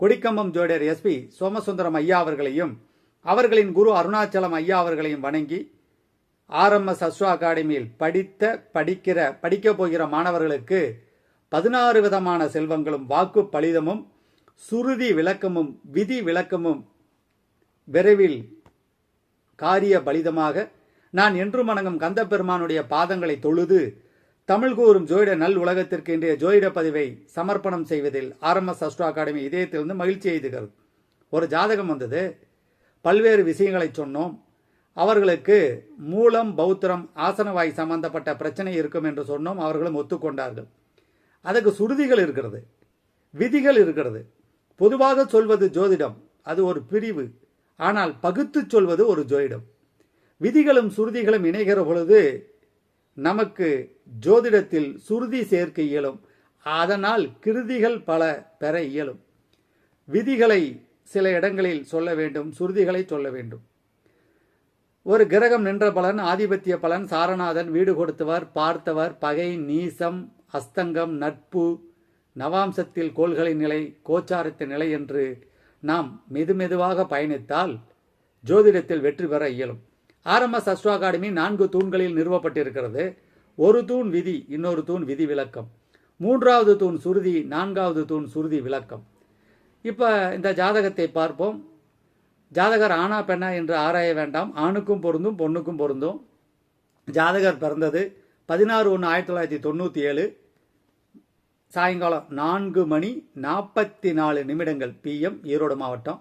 கொடிக்கம்பம் ஜோடியர் SP Somasundaram ஐயா அவர்களையும் அவர்களின் குரு அருணாச்சலம் ஐயா அவர்களையும் வணங்கி ஆர்எம்எஸ் அஸ்வா அகாடமியில் படித்த படிக்கிற படிக்கப் போகிற மாணவர்களுக்கு பதினாறு விதமான செல்வங்களும் வாக்கு பலிதமும் சுருதி விளக்கமும் விதி விளக்கமும் விரைவில் காரிய பலிதமாக நான் என்றும் கந்த கந்தபெருமானுடைய பாதங்களை தொழுது தமிழ் கூறும் ஜோயிட நல் உலகத்திற்கு இன்றைய ஜோயிட பதிவை சமர்ப்பணம் செய்வதில் ஆர்எம்எஸ் அஸ்ட்ரோ அகாடமி இதயத்திலிருந்து மகிழ்ச்சி எய்துகிறது. ஒரு ஜாதகம் வந்தது. பல்வேறு விஷயங்களை சொன்னோம். அவர்களுக்கு மூலம் பௌத்திரம் ஆசனவாய் சம்பந்தப்பட்ட பிரச்சனை இருக்கும் என்று சொன்னோம். அவர்களும் ஒத்துக்கொண்டார்கள். அதுக்கு சுருதிகள் இருக்கிறது. விதிகள் இருக்கிறது. பொதுவாக சொல்வது ஜோதிடம். அது ஒரு பிரிவு. ஆனால் பகுத்து சொல்வது ஒரு ஜோதிடம் விதிகளும் சுருதிகளும் இணைகிற பொழுது நமக்கு ஜோதிடத்தில் சுருதி சேர்க்க இயலும். அதனால் கிருதிகள் பல பெற இயலும். விதிகளை சில இடங்களில் சொல்ல வேண்டும் சுருதிகளை சொல்ல வேண்டும். ஒரு கிரகம் நின்ற பலன் ஆதிபத்திய பலன் சாரநாதன் வீடு கொடுத்தவர் பார்த்தவர் பகை நீசம் அஸ்தங்கம் நட்பு நவாம்சத்தில் கோள்களின் நிலை கோச்சாரத்தின் நிலை என்று நாம் மெதுமெதுவாக பயணித்தால் ஜோதிடத்தில் வெற்றி பெற இயலும். ஆர்எம்எஸ் அஸ்ட்ரோ அகாடமி நான்கு தூண்களில் நிறுவப்பட்டிருக்கிறது. ஒரு தூண் விதி இன்னொரு தூண் விதி விளக்கம். மூன்றாவது தூண் சுருதி நான்காவது தூண் சுருதி விளக்கம். இப்போ இந்த ஜாதகத்தை பார்ப்போம். ஜாதகர் ஆணா பெண்ணா என்று ஆராய வேண்டாம். ஆணுக்கும் பொருந்தும் பொண்ணுக்கும் பொருந்தும். ஜாதகர் பிறந்தது பதினாறு ஒன்று ஆயிரத்தி தொள்ளாயிரத்தி தொண்ணூற்றி ஏழு. சாயங்காலம் நான்கு மணி நாற்பத்தி நாலு நிமிடங்கள் பிஎம் ஈரோடு மாவட்டம்.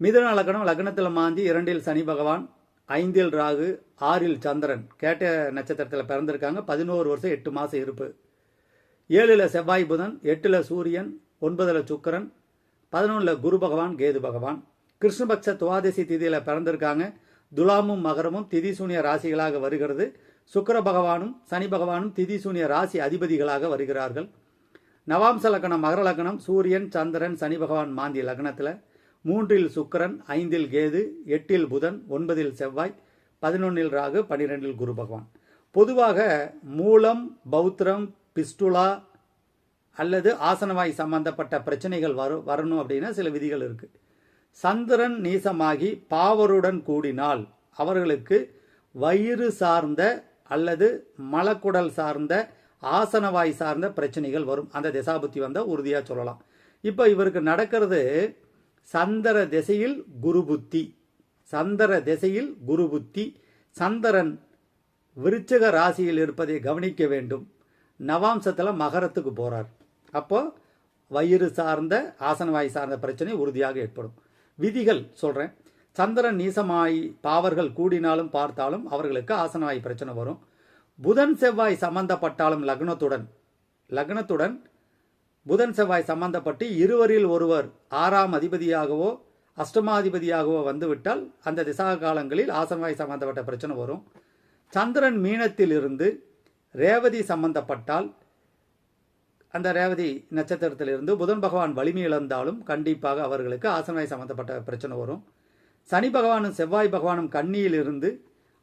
மிதுன லக்னம் லக்னத்தில் மாந்தி இரண்டில் சனி பகவான் ஐந்தில் ராகு ஆறில் சந்திரன். கேட்ட நட்சத்திரத்தில் பிறந்திருக்காங்க. பதினோரு வருஷம் எட்டு மாதம் இருப்பு. ஏழில் செவ்வாய் புதன் எட்டில் சூரியன் ஒன்பதில் சுக்கரன் பதினொன்றில் குரு பகவான் கேது பகவான். கிருஷ்ணபக்ஷ துவாதசி திதியில் பிறந்திருக்காங்க. துலாமும் மகரமும் திதி சூனிய ராசிகளாக வருகிறது. சுக்கர பகவானும் சனி பகவானும் திதி சூனிய ராசி அதிபதிகளாக வருகிறார்கள். நவாம்ச லக்னம் மகர லக்னம் சூரியன் சந்திரன் சனி பகவான் மாந்தி லக்னத்தில் மூன்றில் சுக்கரன் ஐந்தில் கேது எட்டில் புதன் ஒன்பதில் செவ்வாய் பதினொன்னில் ராகு பனிரெண்டில் குரு பகவான். பொதுவாக மூலம் பௌத்திரம் பிஸ்டுலா அல்லது ஆசனவாய் சம்பந்தப்பட்ட பிரச்சனைகள் வரும் வரணும் அப்படின்னா சில விதிகள் இருக்கு. சந்திரன் நீசமாகி பாவருடன் கூடினால் அவர்களுக்கு வயிறு சார்ந்த அல்லது மலக்குடல் சார்ந்த ஆசனவாய் சார்ந்த பிரச்சனைகள் வரும். அந்த திசாபுத்தி வந்தால் உறுதியாக சொல்லலாம். இப்போ இவருக்கு நடக்கிறது சந்தர திசையில் குரு புத்தி சந்தர திசையில் குரு புத்தி சந்தரன் விருச்சக ராசியில் இருப்பதை கவனிக்க வேண்டும். நவாம்சத்தில் மகரத்துக்கு போறார். அப்போ வயிறு சார்ந்த ஆசனவாய் சார்ந்த பிரச்சனை உறுதியாக ஏற்படும். விதிகள் சொல்கிறேன் சந்திரன் நீசமாய் பாவர்கள் கூடினாலும் பார்த்தாலும் அவர்களுக்கு ஆசனவாய் பிரச்சனை வரும். புதன் செவ்வாய் சம்பந்தப்பட்டாலும் லக்னத்துடன். லக்னத்துடன் புதன் செவ்வாய் சம்பந்தப்பட்டு இருவரில் ஒருவர் ஆறாம் அதிபதியாகவோ அஷ்டமாதிபதியாகவோ வந்துவிட்டால் அந்த திசா காலங்களில் ஆசனவாய் சம்பந்தப்பட்ட பிரச்சனை வரும். சந்திரன் மீனத்திலிருந்து ரேவதி சம்பந்தப்பட்டால் அந்த ரேவதி நட்சத்திரத்திலிருந்து புதன் பகவான் வலிமை இழந்தாலும் கண்டிப்பாக அவர்களுக்கு ஆசனவாய் சம்பந்தப்பட்ட பிரச்சனை வரும். சனி பகவானும் செவ்வாய் பகவானும் கன்னியில் இருந்து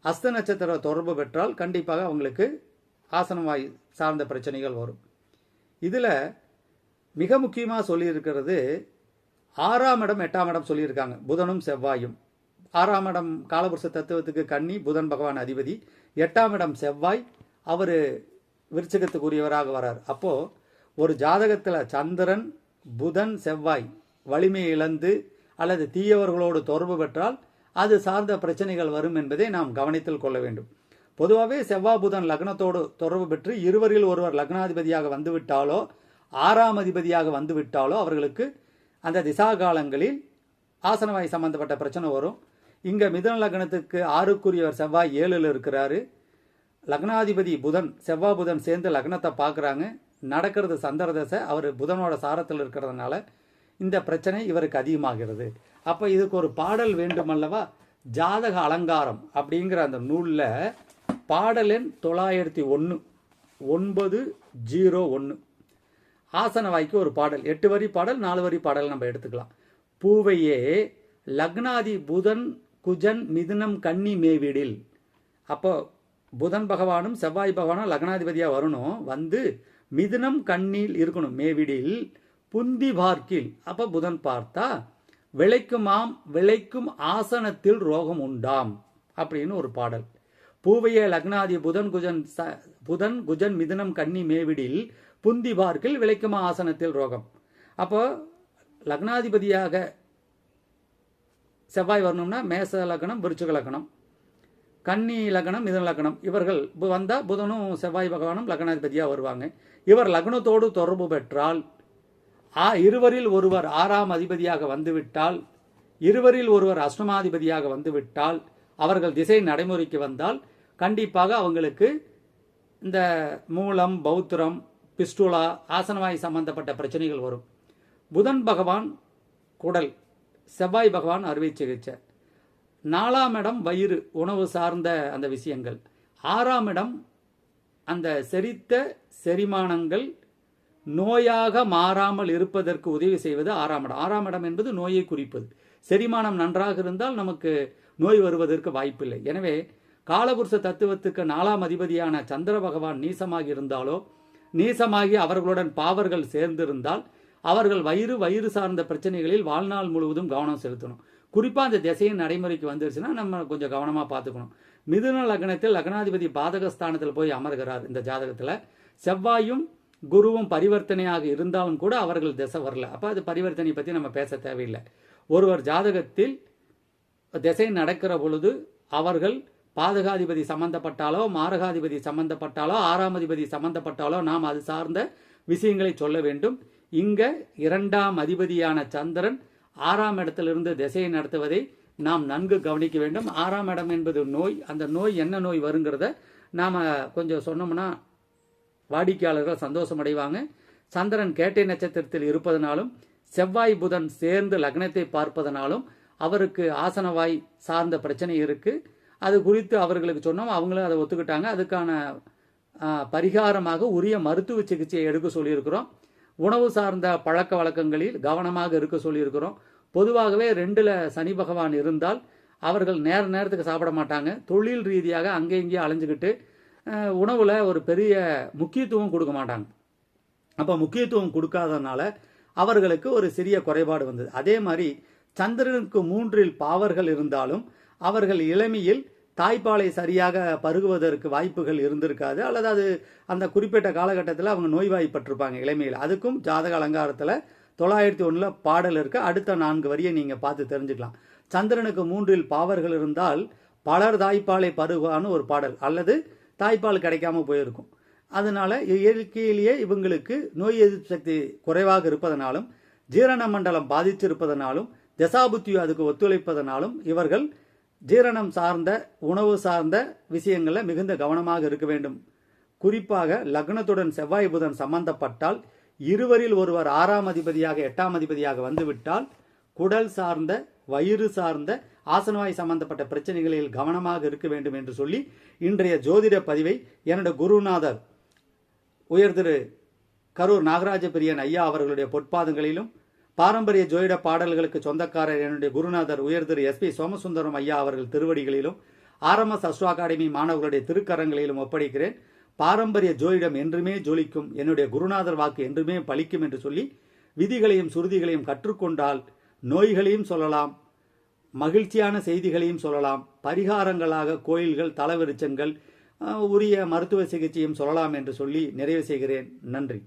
அஸ்த நட்சத்திர தொடர்பு பெற்றால் கண்டிப்பாக அவங்களுக்கு ஆசனவாய் சார்ந்த பிரச்சனைகள் வரும். இதில் மிக முக்கியமாக சொல்லியிருக்கிறது ஆறாம் இடம் எட்டாம் இடம் சொல்லியிருக்காங்க. புதனும் செவ்வாயும். ஆறாம் இடம் காலபுருஷ தத்துவத்துக்கு கன்னி புதன் பகவான் அதிபதி. எட்டாம் இடம் செவ்வாய். அவர் விருச்சகத்துக்குரியவராக வரார். அப்போது ஒரு ஜாதகத்தில் சந்திரன் புதன் செவ்வாய் வலிமை இழந்து அல்லது தீயவர்களோடு தொடர்பு பெற்றால் அது சார்ந்த பிரச்சனைகள் வரும் என்பதை நாம் கவனித்தில் கொள்ள வேண்டும். பொதுவாகவே செவ்வாய் புதன் லக்னத்தோடு தொடர்பு பெற்று இருவரில் ஒருவர் லக்னாதிபதியாக வந்துவிட்டாலோ ஆறாம் அதிபதியாக வந்துவிட்டாலோ அவர்களுக்கு அந்த திசா காலங்களில் ஆசனவாய் சம்பந்தப்பட்ட பிரச்சனை வரும். இங்கே மிதன லக்னத்துக்கு ஆறுக்குரியவர் செவ்வாய் ஏழில் இருக்கிறாரு. லக்னாதிபதி புதன் செவ்வாய் புதன் சேர்ந்து லக்னத்தை பார்க்குறாங்க. நடக்கிறது சந்திர தசை அவர் புதனோட சாரத்தில் இருக்கிறதுனால இந்த பிரச்சனை இவருக்கு அதிகமாகிறது. அப்போ இதுக்கு ஒரு பாடல் வேண்டுமல்லவா? ஜாதக அலங்காரம் அப்படிங்கிற அந்த நூலில் பாடல் எண் தொள்ளாயிரத்தி ஒன்று ஒன்பது ஜீரோ ஒன்று ஆசன வாய்க்கு ஒரு பாடல். எட்டு வரி பாடல் நாலு வரி பாடல் நம்ம எடுத்துக்கலாம். பூவையே லக்னாதி புதன் குஜன் மிதுனம் கன்னி மேவிடில். அப்போ புதன் பகவானும் செவ்வாய் பகவானும் லக்னாதிபதியாக வரணும். வந்து மிதுனம் கண்ணில் இருக்கணும் மேவிடில். புந்தி பார்க்கில். அப்போ புதன் பார்த்தா விளைக்குமாம் விளைக்கும் ஆசனத்தில் ரோகம் உண்டாம் அப்படின்னு ஒரு பாடல். பூவைய லக்னாதி புதன் குஜன் ச- புதன் குஜன் மிதுனம் கன்னி மேவிடில். புந்தி பார்க்கில் விளைக்குமா ஆசனத்தில் ரோகம்? அப்போ லக்னாதிபதியாக செவ்வாய் வரணும்னா மேச லக்னம் விருச்சிக லக்னம் கன்னி லக்னம் மிதன லக்னம். இவர்கள் பு- புதனும் செவ்வாய் பகவானும் லக்னாதிபதியாக வருவாங்க. இவர் லக்னத்தோடு தொடர்பு பெற்றால் ஆ இருவரில் ஒருவர் ஆறாம் அதிபதியாக வந்துவிட்டால் இருவரில் ஒருவர் அஷ்டமாதிபதியாக வந்துவிட்டால் அவர்கள் திசை நடைமுறைக்கு வந்தால் கண்டிப்பாக அவங்களுக்கு இந்த மூலம் பௌத்திரம் பிஸ்டூலா ஆசனவாய் சம்பந்தப்பட்ட பிரச்சனைகள் வரும். புதன் பகவான் குடல் செவ்வாய் பகவான் அறுவை சிகிச்சை. நாலாம் இடம் வயிறு உணவு சார்ந்த அந்த விஷயங்கள். ஆறாம் இடம் அந்த செரித்த செரிமானங்கள் நோயாக மாறாமல் இருப்பதற்கு உதவி செய்வது ஆறாம் இடம். ஆறாம் இடம் என்பது நோயை குறிப்பது. செரிமானம் நன்றாக இருந்தால் நமக்கு நோய் வருவதற்கு வாய்ப்பில்லை. எனவே காலபுருஷ தத்துவத்துக்கு நாலாம் அதிபதியான சந்திர பகவான் நீசமாக இருந்தாலோ நீசமாகி அவர்களுடன் பாவர்கள் சேர்ந்திருந்தால் அவர்கள் வயிறு வயிறு சார்ந்த பிரச்சனைகளில் வாழ்நாள் முழுவதும் கவனம் செலுத்தணும். குறிப்பாக அந்த திசையின் நடைமுறைக்கு வந்துருச்சுன்னா நம்ம கொஞ்சம் கவனமாக பார்த்துக்கணும். மிதுன லக்னத்தில் லக்னாதிபதி பாதகஸ்தானத்தில் போய் அமர்கிறார் இந்த ஜாதகத்தில். செவ்வாயும் குருவும் பரிவர்த்தனையாக இருந்தாலும் கூட அவர்கள் திசை வரல. அப்போ அது பரிவர்த்தனை பற்றி நம்ம பேச தேவையில்லை. ஒருவர் ஜாதகத்தில் திசை நடக்கிற பொழுது அவர்கள் பாதகாதிபதி சம்பந்தப்பட்டாலோ மாரகாதிபதி சம்பந்தப்பட்டாலோ ஆறாம் அதிபதி சம்பந்தப்பட்டாலோ நாம் அது சார்ந்த விஷயங்களை சொல்ல வேண்டும். இங்க இரண்டாம் அதிபதியான சந்திரன் ஆறாம் இடத்திலிருந்து திசையை நடத்துவதை நாம் நன்கு கவனிக்க வேண்டும். ஆறாம் இடம் என்பது நோய். அந்த நோய் என்ன நோய் வருங்கிறத நாம் கொஞ்சம் சொன்னோம்னா வாடிக்கையாளர்கள் சந்தோஷம் அடைவாங்க சந்திரன் கேட்டை நட்சத்திரத்தில் இருப்பதனாலும் செவ்வாய் புதன் சேர்ந்து லக்னத்தை பார்ப்பதனாலும் அவருக்கு ஆசனவாய் சார்ந்த பிரச்சனை இருக்குது அது குறித்து அவர்களுக்கு சொன்னோம். அவங்களும் அதை ஒத்துக்கிட்டாங்க. அதுக்கான பரிகாரமாக உரிய மருத்துவ சிகிச்சையை எடுக்க சொல்லியிருக்கிறோம். உணவு சார்ந்த பழக்க வழக்கங்களில் கவனமாக இருக்க சொல்லியிருக்கிறோம். பொதுவாகவே ரெண்டில் சனி பகவான் இருந்தால் அவர்கள் நேர நேரத்துக்கு சாப்பிட மாட்டாங்க. தொழில் ரீதியாக அங்கே இங்கேயே அலைஞ்சிக்கிட்டு உணவில் ஒரு பெரிய முக்கியத்துவம் கொடுக்க மாட்டாங்க. அப்போ முக்கியத்துவம் கொடுக்காதனால அவர்களுக்கு ஒரு சிறிய குறைபாடு வந்தது. அதே மாதிரி சந்திரனுக்கு மூன்றில் பாவர்கள் இருந்தாலும் அவர்கள் இளமையில் தாய்ப்பாலை சரியாக பருகுவதற்கு வாய்ப்புகள் இருந்திருக்காது அல்லது அது அந்த குறிப்பிட்ட காலகட்டத்தில் அவங்க நோய்வாய்ப்பட்டிருப்பாங்க இளமையில். அதுக்கும் ஜாதக அலங்காரத்தில் தொள்ளாயிரத்தி ஒன்றில் பாடல் இருக்கு. அடுத்த நான்கு வரியை நீங்கள் பார்த்து தெரிஞ்சுக்கலாம். சந்திரனுக்கு மூன்றில் பாவர்கள் இருந்தால் பலர் தாய்ப்பாலை பருகுவான்னு ஒரு பாடல் அல்லது தாய்ப்பால் கிடைக்காம போயிருக்கும். அதனால இயற்கையிலேயே இவங்களுக்கு நோய் எதிர்ப்பு சக்தி குறைவாக இருப்பதனாலும் ஜீரண மண்டலம் பாதிச்சிருப்பதனாலும் தசாபுத்தி அதுக்கு ஒத்துழைப்பதனாலும் இவர்கள் ஜீரணம் சார்ந்த உணவு சார்ந்த விஷயங்களில் மிகுந்த கவனமாக இருக்க வேண்டும். குறிப்பாக லக்னத்துடன் செவ்வாய் புதன் சம்பந்தப்பட்டால் இருவரில் ஒருவர் ஆறாம் அதிபதியாக எட்டாம் அதிபதியாக வந்துவிட்டால் குடல் சார்ந்த வயிறு சார்ந்த ஆசனவாய் சம்பந்தப்பட்ட பிரச்சனைகளில் கவனமாக இருக்க வேண்டும் என்று சொல்லி இன்றைய ஜோதிட பதிவை என்னுடைய குருநாதர் உயர் திரு கரூர் நாகராஜ பிரியன் ஐயா அவர்களுடைய பொற்பாதங்களிலும் பாரம்பரிய ஜோதிட பாடல்களுக்கு சொந்தக்காரர் என்னுடைய குருநாதர் உயர் திரு எஸ் பி சோமசுந்தரம் ஐயா அவர்கள் திருவடிகளிலும் ஆர்எம்எஸ் அஸ்வா அகாடமி மாணவர்களுடைய திருக்கரங்களிலும் ஒப்படைக்கிறேன். பாரம்பரிய ஜோதிடம் என்றுமே ஜொலிக்கும் என்னுடைய குருநாதர் வாக்கு என்றுமே பலிக்கும் என்று சொல்லி விதிகளையும் சுருதிகளையும் கற்றுக்கொண்டால் நோய்களையும் சொல்லலாம் மகிழ்ச்சியான செய்திகளையும் சொல்லலாம் பரிகாரங்களாக கோயில்கள் தலவிருச்சங்கள் உரிய மருத்துவ சிகிச்சையும் சொல்லலாம் என்று சொல்லி நிறைவு செய்கிறேன். நன்றி.